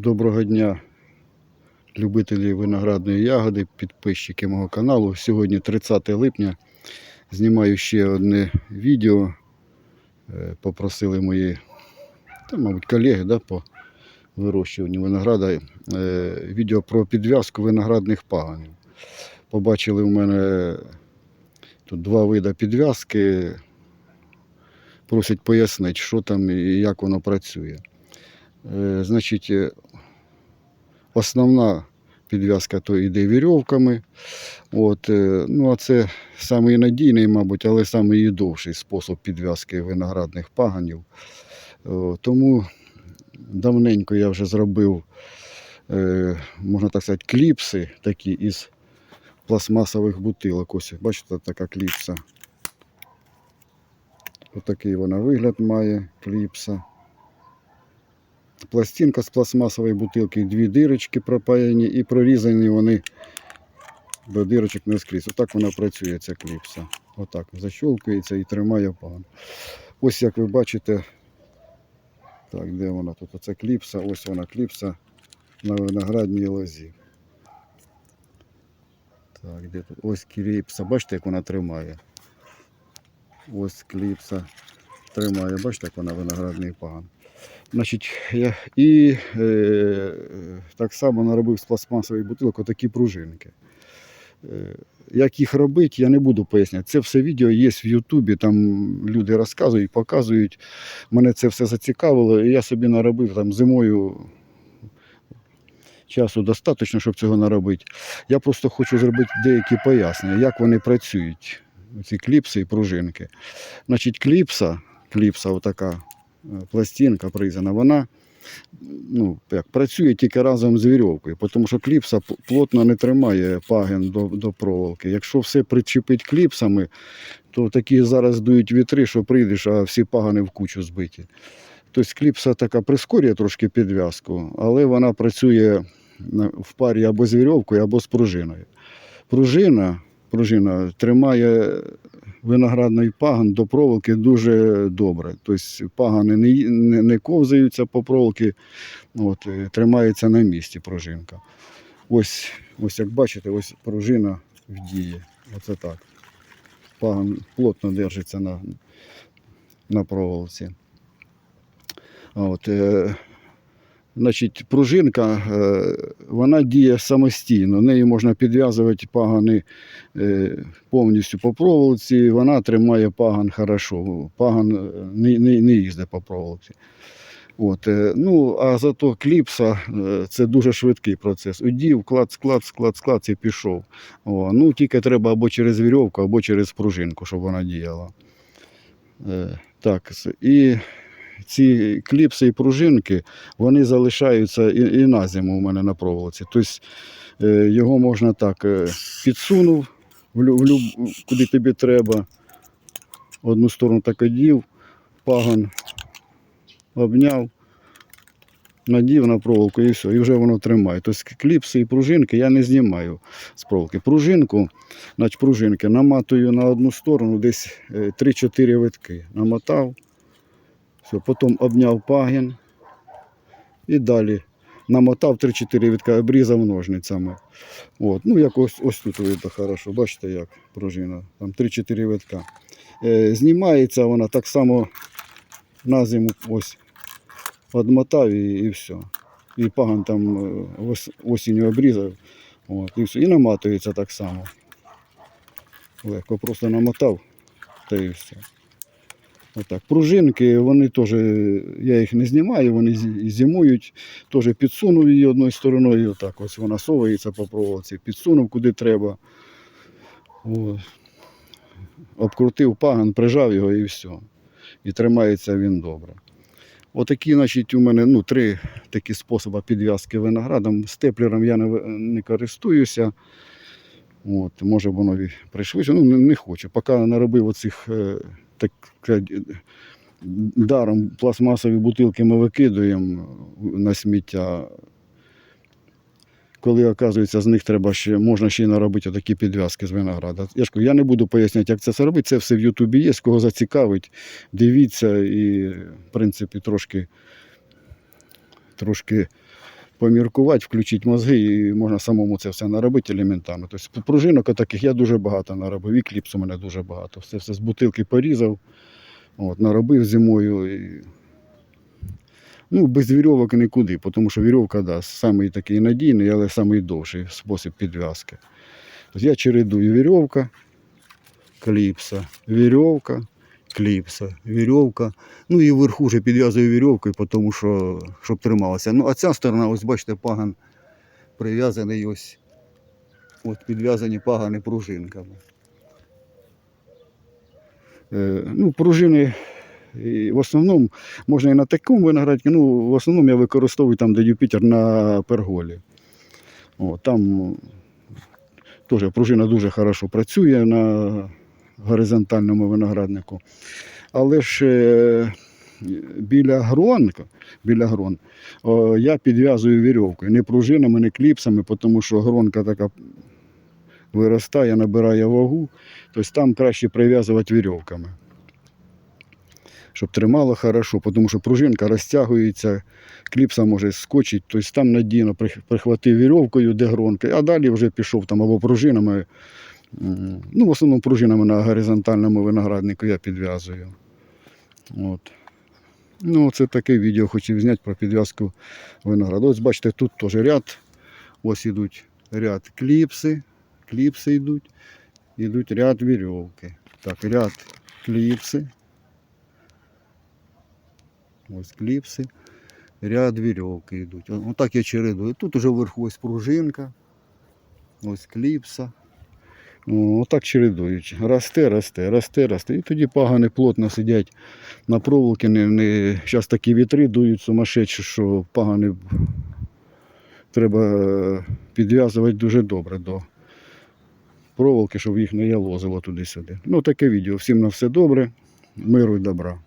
Доброго дня, любителі виноградної ягоди, підписчики мого каналу. Сьогодні 30 липня. Знімаю ще одне відео. Е, Попросили мої, та, мабуть, колеги да, по вирощуванню винограда. е, Відео про підв'язку виноградних паганів. Побачили у мене тут два види підв'язки. Просять пояснити, що там і як воно працює. Е, Значить, основна підв'язка то йде вірьовками. От, е, ну, а це самий надійний, мабуть, але самий довший спосіб підв'язки виноградних паганів. Тому давненько я вже зробив, е, можна так сказати, кліпси такі із пластмасових бутилок. Ось, бачите, така кліпса. Отакий вона вигляд має кліпса. Пластинка з пластмасової бутилки, дві дирочки пропаяні і прорізані вони до дирочок не скрізь. Отак вона працює, ця кліпса. Отак защолкується і тримає пагон. Ось як ви бачите, так, де вона тут? Оце кліпса, ось вона кліпса на виноградній лозі. Так, де тут? Ось кліпса. Бачите, як вона тримає. Ось кліпса тримає. Бачите, як вона виноградний пагон. Значить, я і е, так само наробив з пластмасових бутилок отакі пружинки. Е, як їх робити, я не буду поясняти. Це все відео є в Ютубі, там люди розказують, показують. Мене це все зацікавило, і я собі наробив там зимою. Часу достатньо, щоб цього наробити. Я просто хочу зробити деякі пояснення, як вони працюють, ці кліпси і пружинки. Значить, кліпса, кліпса, отака пластинка призана, вона ну, як, працює тільки разом з вірьовкою, тому що кліпса плотно не тримає паген до, до проволоки. Якщо все причепить кліпсами, то такі зараз дують вітри, що прийдеш, а всі пагани в кучу збиті. Тобто кліпса така прискорює трошки підв'язку, але вона працює в парі або з вірьовкою, або з пружиною. Пружина, пружина тримає виноградний паган до проволоки дуже добре. Тобто пагани не, не, не ковзаються по проволоки, от, е, тримається на місці пружинка. Ось, ось як бачите, ось пружина в дії. Оце так. Паган плотно держиться на, на проволоці. От, е, значить, пружинка е, вона діє самостійно. Нею можна підв'язувати пагани е, повністю по проволоці, вона тримає паган хорошо. Паган е, не, не, не їздить по проволоці. От, ну, а зато кліпса це дуже швидкий процес. Удів, клад, склад, склад, склад і пішов. О, ну, тільки треба або через вірьовку, або через пружинку, щоб вона діяла. Е, так, і ці кліпси і пружинки вони залишаються і, і на зиму у мене на проволоці. Тобто е, його можна так е, підсунув в, в, куди тобі треба. Одну сторону так одів, пагон обняв, надів на проволоку і все, і вже воно тримає. Тобто кліпси і пружинки я не знімаю з проволоки. Пружинку, значить пружинки наматую на одну сторону десь е, 3-4 витки. Намотав, все, потім обняв пагін і далі намотав 3-4 витка, обрізав ножницями. От, ну, як ось, ось тут видно хорошо, бачите, як пружина, там 3-4 витка. Е, знімається вона так само на зиму ось одмотав і, і все. І паган там е, осінню обрізав. От, і, все. і наматується так само. Легко просто намотав та і все. Отак. Пружинки, вони теж, я їх не знімаю, вони зимують, теж підсунув її одною стороною, отак ось вона совається по проволоці, підсунув куди треба. О, обкрутив паган, прижав його і все. І тримається він добре. Отакі, значить, у мене ну, три такі способи підв'язки виноградом. Степлером я не, не користуюся. От, може воно пришвидше. Ну, не, не хочу. Поки наробив оцих е, так, даром пластмасові бутилки ми викидуємо на сміття. Коли, оказується, з них треба ще, можна ще й наробити такі підв'язки з винограда. Я ж кажу, я не буду поясняти, як це все робити. Це все в Ютубі є, кого зацікавить, дивіться і, в принципі, трошки, трошки поміркувати, включити мозги і можна самому це все наробити елементарно. Тобто пружинок таких я дуже багато наробив, і кліпс у мене дуже багато. Все, все з бутилки порізав, от, наробив зимою. І... Ну, без вірьовок нікуди, тому що вірьовка, да, самий такий надійний, але самий довший спосіб підв'язки. Тобто я чередую вірьовка, кліпса, вірьовка, кліпса, вірьовка. Ну і вверху вже підв'язую вірьовкою, тому що щоб трималося. Ну, а ця сторона, ось бачите, паган прив'язаний ось. От підв'язані пагани пружинками. Е, ну, пружини в основному можна і на такому виноградці, ну, в основному я використовую там, де Юпітер на перголі. О, там теж пружина дуже хорошо працює на горизонтальному винограднику. Але ж е, біля грон, біля грон о, я підв'язую вірьовкою, не пружинами, не кліпсами, тому що гронка така виростає, набирає вагу, тобто там краще прив'язувати вірьовками. Щоб тримало хорошо, тому що пружинка розтягується, кліпса може скочити, тобто там надійно прихватив вірьовкою, де гронка, а далі вже пішов там або пружинами. Ну, в основному пружинами на горизонтальному винограднику я підв'язую. От. Ну, це таке відео хотів зняти про підв'язку винограду. Ось бачите, тут теж ряд. Ось ідуть ряд кліпси, кліпси йдуть, йдуть ряд вірьовки. Так, ряд кліпси. Ось кліпси, ряд вірьовки йдуть. Отак я чередую. Тут уже вверху ось пружинка, ось кліпса. О, Отак чередують. Росте, росте, росте, росте. І тоді пагани плотно сидять на проволоки. Не, не... Зараз такі вітри дують сумасшедші, що пагани треба е, підв'язувати дуже добре до проволоки, щоб їх не ялозило туди-сюди. Ну, таке відео. Всім на все добре, миру і добра.